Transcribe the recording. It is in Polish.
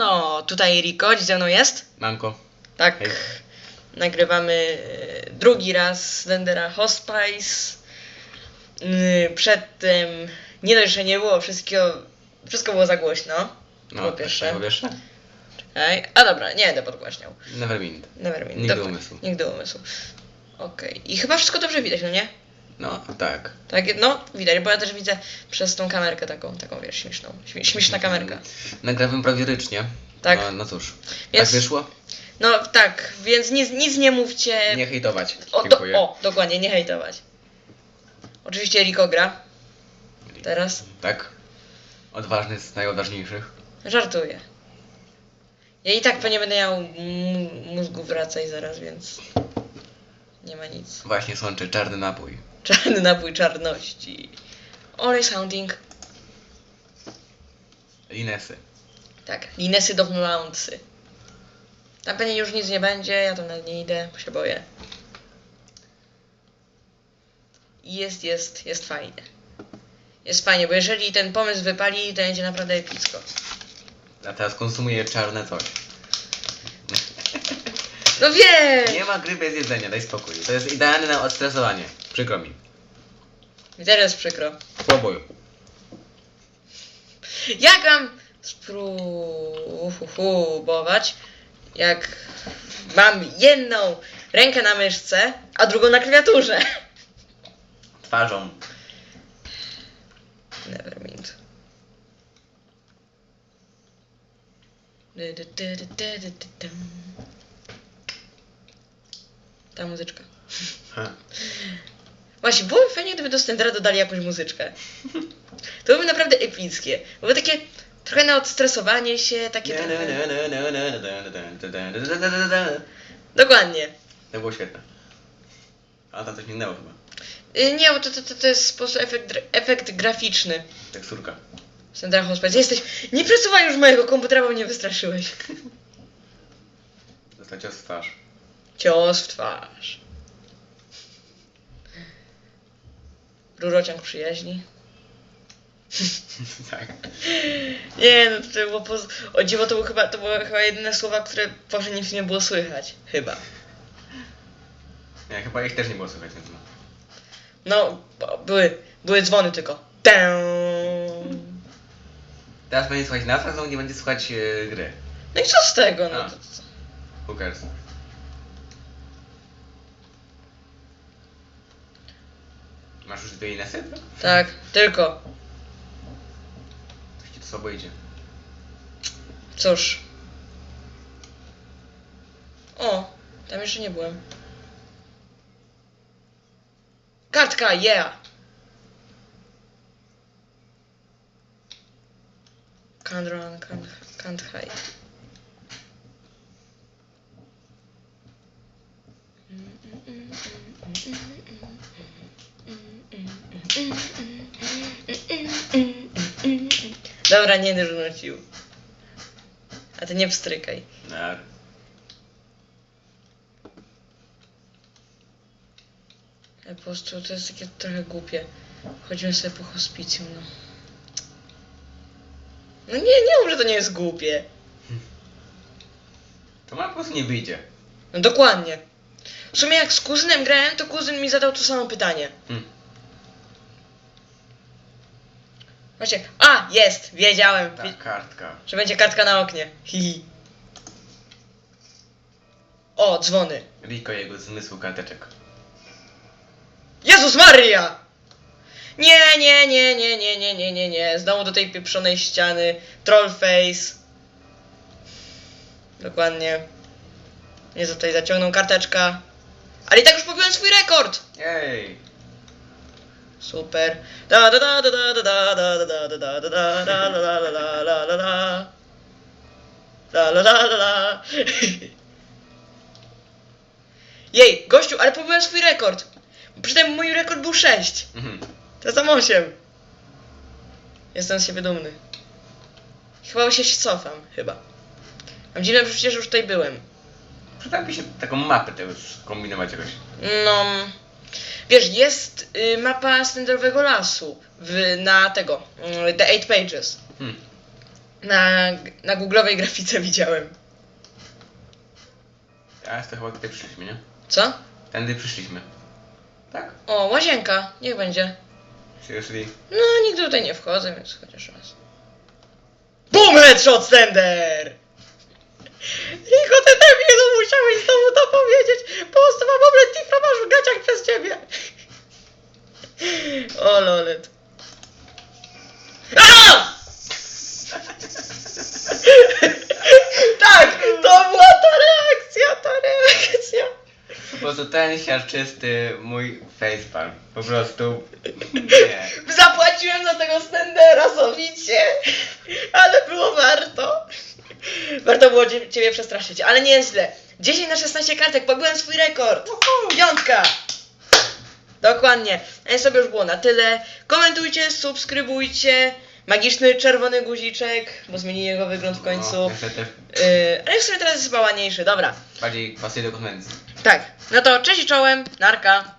No, tutaj Rico, dziś ze mną jest. Manko. Tak. Hej. Nagrywamy e, drugi raz Slendera Hospice. Yy, Przedtem nie dość, że nie było wszystkiego, wszystko było za głośno. No, po pierwsze. Po pierwsze? Czekaj. A dobra, nie będę podgłaśniał. Nevermind. Nevermind. Nigdy Dobra. umysłu. Nigdy umysłu. Okej. I chyba wszystko dobrze widać, no nie? No, tak. Tak, no widać, bo ja też widzę przez tą kamerkę taką, taką wiesz, śmieszną. Śmie- Śmieszna kamerka. Nagrałem prawirycznie. Tak. No, no cóż. Więc- Tak wyszło? No tak, więc nic, nic nie mówcie. Nie hejtować. O, do, o, dokładnie, nie hejtować. Oczywiście Rico gra. Teraz? Tak. Odważny z najodważniejszych. Żartuję. Ja i tak pewnie będę miał mózgu wracać zaraz, więc nie ma nic. Właśnie sączę czarny napój. Czarny napój czarności. Always hunting. Linesy. Tak, linesy do launcy. Tam pewnie już nic nie będzie, ja tam nawet nie idę, bo się boję. I Jest, jest, jest fajnie. Jest fajnie, bo jeżeli ten pomysł wypali, to będzie naprawdę epicko. A teraz konsumuję czarne coś. No wiem! Nie ma gry bez jedzenia, daj spokój. To jest idealne na odstresowanie. Przykro mi. Mi jest przykro. Spróbuj. Jak mam spróbować, jak mam jedną rękę na myszce, a drugą na klawiaturze? Twarzą. Nevermind. Ta muzyczka. Ha. Właśnie, byłoby fajnie, gdyby do Stendera dodali jakąś muzyczkę. To byłoby naprawdę epickie. Byłoby takie trochę na odstresowanie się, takie trochę... Dokładnie. To było świetne. A tam coś minęło chyba. Y, Nie, bo to, to, to, to jest po prostu efekt, efekt graficzny. Teksturka. Stendera Hospice. Jesteś... Nie przesuwaj już mojego komputera, bo mnie wystraszyłeś. Dostał cios w twarz. Cios w twarz. Rurociąg przyjaźni. tak. Nie, no to było poz... O dziwo, to, był chyba, to były chyba jedyne słowa, które może nic nie było słychać. Chyba. Nie, chyba ich też nie było słychać, no. No, były, były dzwony tylko. Tę. Teraz będzie słuchać nas, a nie będzie słuchać e, gry. No i co z tego? No, A. to, co? Masz już dwie inesy? Tak, tylko. Coś ci to słabo idzie. Cóż. O, tam jeszcze nie byłem. Kartka, yeah! Can't run, can't, can't hide. Dobra, nie rzucił. A ty nie wstrykaj. No. Ale po prostu to jest takie trochę głupie. Chodzimy sobie po hospicjum, no. No nie, nie mów, że to nie jest głupie. To ma po prostu nie wyjdzie. No dokładnie. W sumie jak z kuzynem grałem, to kuzyn mi zadał to samo pytanie. Hmm. Właśnie, a, jest, wiedziałem, Ta kartka. że będzie kartka na oknie. Hihi. O, dzwony. Riko jego zmysł karteczek. Jezus Maria! Nie, nie, nie, nie, nie, nie, nie, nie, nie. Znowu do tej pieprzonej ściany. Trollface. Dokładnie. Nie tutaj zaciągnął karteczka. Ale i tak już pobiłem swój rekord! Jej! Super. Da da da da da da da da da da da da da da da da da da da da. La la la la la. Jej, gościu, ale pobiłem swój rekord. Przy tym mój rekord był 6. Mhm. To tam 8. Jestem z siebie dumny. Chyba się cofam, chyba. Mam dziwne, że przecież już tutaj byłem. Przydałoby się taką mapę też kombinować jakoś. No. Wiesz, jest y, mapa Stenderowego Lasu w, na tego. y, The Eight Pages. Hmm. Na, na googlowej grafice widziałem. Teraz to chyba tutaj przyszliśmy, nie? Co? Tędy przyszliśmy. Tak? O, łazienka. Niech będzie. Seriously? No, nigdy tutaj nie wchodzę, więc chociaż raz. BOOM HEADSHOT STENDER! Riko, ty debilu, musiałeś znowu to powiedzieć! Po prostu mam oblet tifra masz w gaciach przez ciebie! O, lolet. A! Tak, to była ta reakcja, ta reakcja. Po prostu ten siarczysty mój facepalm. Po prostu... Nie. Zapłaciłem za tego stendera sowicie, ale było warto. Warto było cie- ciebie przestraszyć, ale nie jest źle. 10 na 16 kartek, pobiłem swój rekord. Piątka. Dokładnie. A ja sobie już było na tyle. Komentujcie, subskrybujcie. Magiczny czerwony guziczek, bo zmieni jego wygląd w końcu. No, Yy, ale w sumie teraz jest chyba ładniejszy, dobra. bardziej pasuje do konwencji. Tak, no to cześć i czołem, narka.